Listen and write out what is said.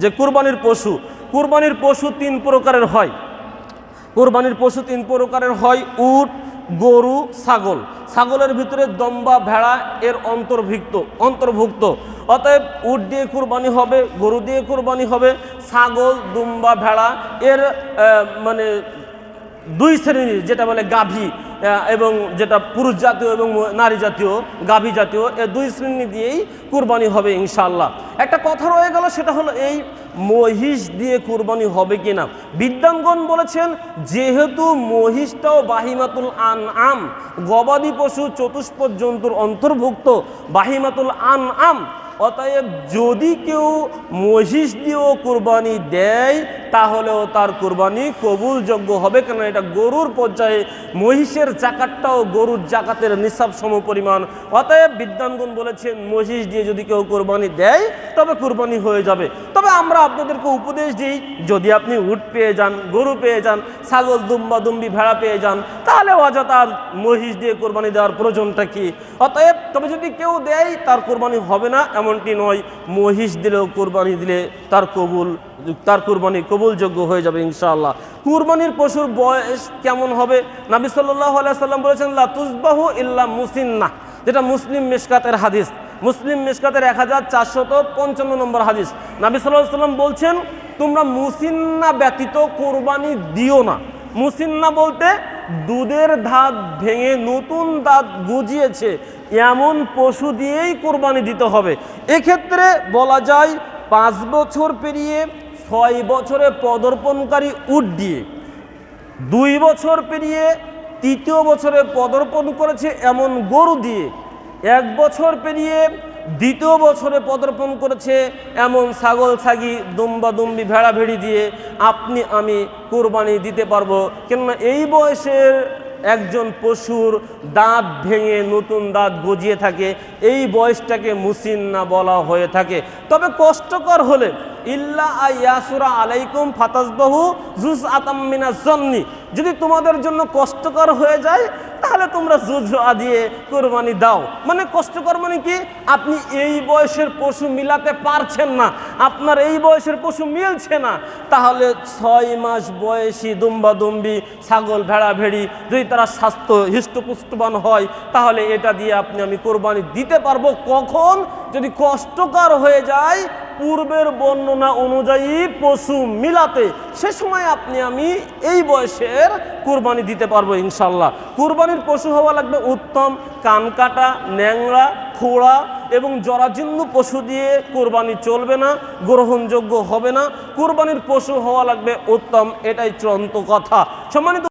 যে কুরবানির পশু কুরবানির পশু তিন প্রকারের হয়। কুরবানির পশু তিন প্রকারের হয়, উট, গরু, ছাগল। ছাগলের ভিতরে দম্বা, ভেড়া, এর অন্তর্ভুক্ত অন্তর্ভুক্ত। অতএব উট দিয়ে কুরবানি হবে, গরু দিয়ে কুরবানি হবে, ছাগল, দুম্বা, ভেড়া, এর মানে দুই শ্রেণির যেটা বলে গাভী এবং যেটা পুরুষ জাতীয় এবং নারী জাতীয়, গাভী জাতীয়, এ দুই শ্রেণি দিয়েই কুরবানি হবে ইনশাল্লাহ একটা কথা রয়ে গেল, সেটা হলো এই মহিষ দিয়ে কুরবানি হবে কিনা। বিদ্যাঙ্গন বলেছেন, যেহেতু মহিষটাও বাহিমাতুল আন আম গবাদি পশু চতুষ্পদ জন্তুর অন্তর্ভুক্ত বাহিমাতুল আন আম অতএব যদি কেউ মহিষ দিয়েও কোরবানি দেয়, তাহলেও তার কোরবানি কবুলযোগ্য হবে। কেন এটা গরুর পর্যায়ে মহিষের জাকাতটাও গরুর জাকাতের নিঃসাব সম পরিমাণ। অতএব বিদ্যানগুন বলেছেন মহিষ দিয়ে যদি কেউ কোরবানি দেয় তবে কোরবানি হয়ে যাবে। তবে আমরা আপনাদেরকে উপদেশ দিই, যদি আপনি উট পেয়ে যান, গরু পেয়ে যান, ছাগল, দুম্বা, দুম্বি, ভেড়া পেয়ে যান, তাহলে অযথা মহিষ দিয়ে কোরবানি দেওয়ার প্রয়োজনটা কি? অতএব তবে যদি কেউ দেয়, তার কোরবানি হবে না, এমনটি নয়। মহিষ দিলেও কোরবানি দিলে তার কবুল, তার কুরবানি কবুলযোগ্য হয়ে যাবে ইনশাআল্লাহ। কুরবানির পশুর বয়স কেমন হবে? নাবি সাল্লাহ সাল্লাম বলেছেন, লা তুসবাহু ইল্লা মুসিন্না যেটা মুসলিম মিশকাতের হাদিস। মুসলিম মিশকাতের এক হাজার চারশত পঞ্চান্ন নম্বর হাদিস। নাবি সাল্লাহ সাল্লাম বলছেন, তোমরা মুসিন্না ব্যতীত কোরবানি দিও না। মুসিন্না বলতে, দুধের ধাত ভেঙে নতুন দাঁত গজিয়েছে, এমন পশু দিয়েই কোরবানি দিতে হবে। এক্ষেত্রে বলা যায়, পাঁচ বছর পেরিয়ে ছয় বছরে পদর্পণকারী উট দিয়ে, দুই বছর পেরিয়ে তৃতীয় বছরে পদার্পণ করেছে এমন গরু দিয়ে এক বছর পেরিয়ে দ্বিতীয় বছরে পদার্পণ করেছে এমন ছাগল ছাগি দুম্বা দুম্বি ভেড়া ভেড়ি দিয়ে আপনি, আমি কোরবানি দিতে পারব। কেননা এই বয়সের একজন পশুর দাঁত ভেঙে নতুন দাঁত গজিয়ে থাকে, এই বয়সটাকে মুসিন্না বলা হয়ে থাকে। তবে কষ্টকর হলে, ইল্লা ইয়াসুরা আলাইকুম ফাতাসবাহু জুজ আতাম্মিনা জন্নি যদি তোমাদের জন্য কষ্টকর হয়ে যায় তাহলে তোমরা জুজ দিয়ে কোরবানি দাও। মানে কষ্টকর মানে কি? আপনি এই বয়সের পশু মিলাতে পারছেন না। আপনার এই বয়সের পশু মিলছে না। তাহলে ছয় মাস বয়সী দুম্বা দুম্বি ছাগল ভেড়া ভেড়ি যদি তারা স্বাস্থ্য হৃষ্টপুষ্টবান হয়, তাহলে এটা দিয়ে আপনি আমি কোরবানি দিতে পারব। কখন? যদি কষ্টকর হয়ে যায় পূর্বের বর্ণনা অনুযায়ী পশু মিলাতে সে সময় আপনি, আমি এই বয়সের কুরবানি দিতে পারব ইনশাল্লাহ কুরবানির পশু হওয়া লাগবে উত্তম কান কাটা ন্যাংরা খোড়া এবং জরাজীর্ণ পশু দিয়ে কোরবানি চলবে না, গ্রহণযোগ্য হবে না। কোরবানির পশু হওয়া লাগবে উত্তম, এটাই চূড়ান্ত কথা। সম্মানিত